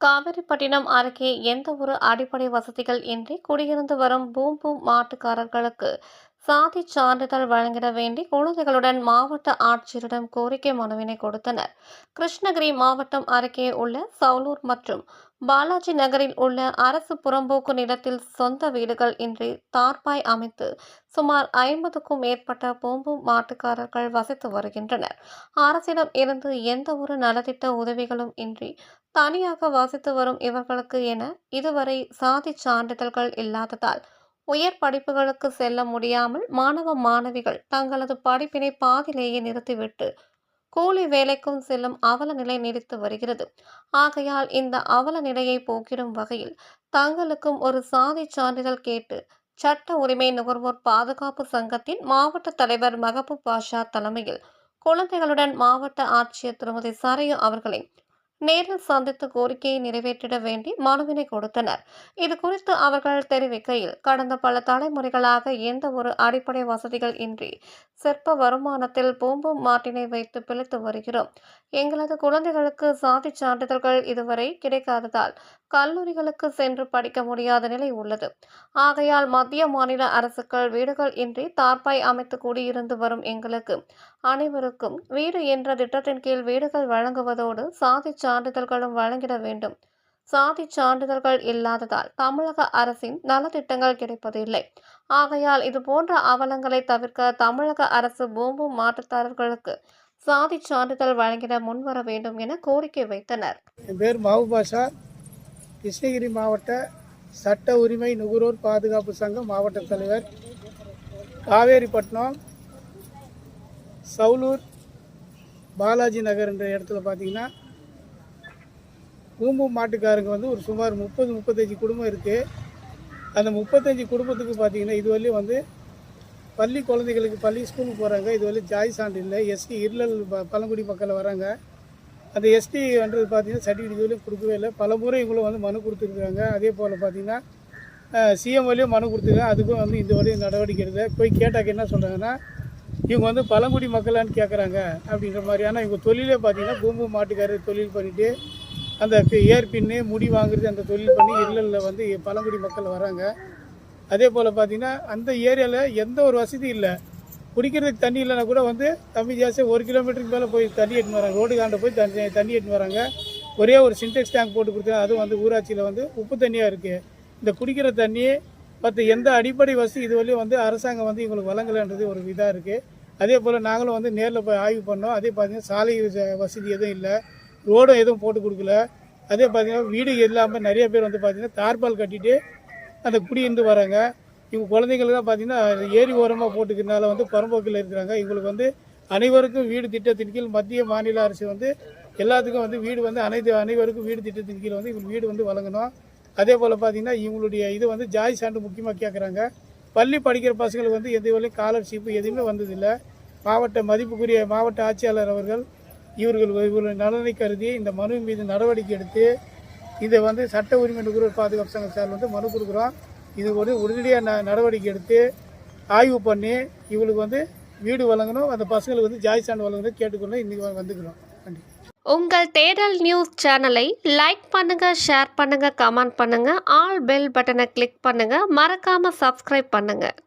காவிரிப்பட்டினம் அருகே எந்த ஒரு அடிப்படை வசதிகள் இன்றி குடியிருந்து வரும் பூம்பூ மாட்டுக்காரர்களுக்கு சாதி சான்றிதழ் வழங்கிட வேண்டி குழந்தைகளுடன் மாவட்ட ஆட்சியரிடம் கோரிக்கை மனுவினை கொடுத்தனர். கிருஷ்ணகிரி மாவட்டம் அருகே உள்ள சவுலூர் மற்றும் பாலாஜி நகரில் உள்ள அரசு புறம்போக்கு நிலத்தில் சொந்த வீடுகள் இன்றி தார்பாய் அமைத்து சுமார் ஐம்பதுக்கும் மேற்பட்ட பூம்பும் மாட்டுக்காரர்கள் வசித்து வருகின்றனர். அரசிடம் இருந்து எந்த ஒரு நலத்திட்ட உதவிகளும் இன்றி தனியாக வசித்து வரும் இவர்களுக்கு என இதுவரை சாதி சான்றிதழ்கள் இல்லாததால் உயர் படிப்புகளுக்கு செல்ல முடியாமல் மாணவ மாணவிகள் தங்களது படிப்பினை பாதியிலேயே நிறுத்திவிட்டு கூலி வேலைக்கும் செல்லும் அவல நிலை நீடித்து வருகிறது. ஆகையால் இந்த அவல நிலையை போக்கிடும் வகையில் தங்களுக்கும் ஒரு சாதி சான்றிதழ் கேட்டு சட்ட உரிமை நுகர்வோர் பாதுகாப்பு சங்கத்தின் மாவட்ட தலைவர் மகபூப் பாஷா தலைமையில் குழந்தைகளுடன் மாவட்ட ஆட்சியர் திருமதி சரையு அவர்களை நேரில் சந்தித்து கோரிக்கையை நிறைவேற்றிட வேண்டி மனுவினை கொடுத்தனர். இது குறித்து அவர்கள் தெரிவிக்கையில் கடந்த பல தலைமுறைகளாக எந்த ஒரு அடிப்படை வசதிகள் இன்றி சிற்ப வருமானத்தில் பூம்பும் மாட்டினை வைத்து பிழைத்து வருகிறோம். எங்களது குழந்தைகளுக்கு சாதி சான்றிதழ்கள் இதுவரை கிடைக்காததால் கல்லூரிகளுக்கு சென்று படிக்க முடியாத நிலை உள்ளது. ஆகையால் மத்திய மாநில அரசுகள் வீடுகள் இன்றி தார்பாய் அமைத்து கூடியிருந்து வரும் எங்களுக்கு அனைவருக்கும் வீடு என்ற திட்டத்தின் கீழ் வீடுகள் வழங்குவதோடு சாதி சான்றிதழ்களும் வழங்கிட வேண்டும். சாதி சான்றிதழ்கள் இல்லாததால் தமிழக அரசின் நலத்திட்டங்கள் கிடைப்பதில்லை. ஆகையால் இது போன்ற அவலங்களை தவிர்க்க தமிழக அரசு பூம்பு மாற்றுத்தாரர்களுக்கு சாதி சான்றிதழ் வழங்கிட முன்வர வேண்டும் என கோரிக்கை வைத்தனர். பேர் மஹபூப் பாஷா. கிருஷ்ணகிரி மாவட்ட சட்ட உரிமை நுகர்வோர் பாதுகாப்பு சங்கம் மாவட்ட தலைவர் காவேரிப்பட்டினம் சவுலூர் பாலாஜி நகர் என்ற இடத்துல பார்த்தீங்கன்னா பூம்பு மாட்டுக்காரங்க வந்து ஒரு சுமார் முப்பது முப்பத்தஞ்சு குடும்பம் இருக்குது அந்த முப்பத்தஞ்சு குடும்பத்துக்கு பார்த்தீங்கன்னா இதுவரையும் வந்து பள்ளி குழந்தைகளுக்கு பள்ளி ஸ்கூலுக்கு போகிறாங்க இதுவரையும் ஜாய் சான்று இல்லை. எஸ்சி இருளல் ப- பழங்குடி மக்கள் வராங்க. அந்த எஸ்டின்றது பார்த்தீங்கன்னா சர்டிஃபிகேட் இதுவரையும் கொடுக்கவே இல்லை. பல முறை இவங்களும் வந்து மனு கொடுத்துருக்காங்க அதே போல் பார்த்தீங்கன்னா சிஎம் வழியும் மனு கொடுத்துருக்காங்க. அதுக்கும் வந்து இந்த வழியும் நடவடிக்கை எடுக்கல. போய் கேட்டாக்க என்ன சொல்கிறாங்கன்னா இவங்க வந்து பழங்குடி மக்களான்னு கேட்குறாங்க அப்படின்ற மாதிரியான இவங்க தொழிலே பார்த்தீங்கன்னா பூம்பு மாட்டுக்காரர் தொழில் பண்ணிட்டு அந்த ஏர் பின்னு முடி வாங்குறது அந்த தொழில் பண்ணி இருளில் வந்து பழங்குடி மக்கள் வராங்க. அதே போல் பார்த்திங்கன்னா அந்த ஏரியாவில் எந்த ஒரு வசதி இல்லை. குடிக்கிறதுக்கு தண்ணி இல்லைனா கூட வந்து தம்பி ஜாஸ்தியாக ஒரு கிலோமீட்டருக்கு மேலே போய் தண்ணி எட்டுன்னு வராங்க. ரோடு காண்ட போய் தண்ணி தண்ணி எடுத்துன்னு வராங்க. ஒரே ஒரு சின்டெக்ஸ் டேங்க் போட்டு கொடுத்தா அதுவும் வந்து ஊராட்சியில் வந்து உப்பு தண்ணியாக இருக்குது இந்த குடிக்கிற தண்ணி மற்ற எந்த அடிப்படை வசதி இதுவரையும் வந்து அரசாங்கம் வந்து இவங்களுக்கு வழங்கலைன்றது ஒரு இதாக இருக்குது அதே போல் நாங்களும் வந்து நேரில் போய் ஆய்வு பண்ணோம். அதே பார்த்தீங்கன்னா சாலை வசதி எதுவும் இல்லை. ரோடும் எதுவும் போட்டு கொடுக்கல. அதே பார்த்தீங்கன்னா வீடு இல்லாமல் நிறைய பேர் வந்து பார்த்திங்கன்னா தார்பால் கட்டிட்டு அந்த குடியிருந்து வராங்க. இவங்க குழந்தைங்களுக்குலாம் பார்த்தீங்கன்னா ஏரி ஓரமாக போட்டுக்கிறதுனால வந்து புறம்போக்கில் இருக்கிறாங்க. இவங்களுக்கு வந்து அனைவருக்கும் வீடு திட்டத்தின் கீழ் மத்திய மாநில அரசு வந்து எல்லாத்துக்கும் வந்து வீடு வந்து அனைத்து அனைவருக்கும் வீடு திட்டத்தின் கீழ் வந்து இவங்க வீடு வந்து வழங்கணும். அதே போல் பார்த்தீங்கன்னா இவங்களுடைய இது வந்து ஜாய் சான்று முக்கியமாக கேட்குறாங்க பள்ளி படிக்கிற பசங்களுக்கு வந்து எந்த வரையும் ஸ்காலர்ஷிப்பு எதுவுமே வந்ததில்லை. மாவட்ட மதிப்புக்குரிய மாவட்ட ஆட்சியாளர் அவர்கள் இவர்கள் இவர்கள் நலனை கருதி இந்த மனு மீது நடவடிக்கை எடுத்து இதை வந்து சட்ட உரிமை நுகர்வோர் பாதுகாப்பு சங்கம் சார் வந்து மனு கொடுக்குறோம். இது வந்து உடனடியாக ந நடவடிக்கை எடுத்து ஆய்வு பண்ணி இவளுக்கு வந்து வீடு வழங்கணும். அந்த பசங்களுக்கு வந்து ஜாய் சான்று வழங்கணும் கேட்டுக்கணும் இன்றைக்கி வந்துக்கிறோம். நன்றி. உங்கள் தேடல் நியூஸ் சேனலை லைக் பண்ணுங்க ஷேர் பண்ணுங்க கமெண்ட் பண்ணுங்க ஆல் பெல் பட்டனை கிளிக் பண்ணுங்க மறக்காம சப்ஸ்கிரைப் பண்ணுங்க.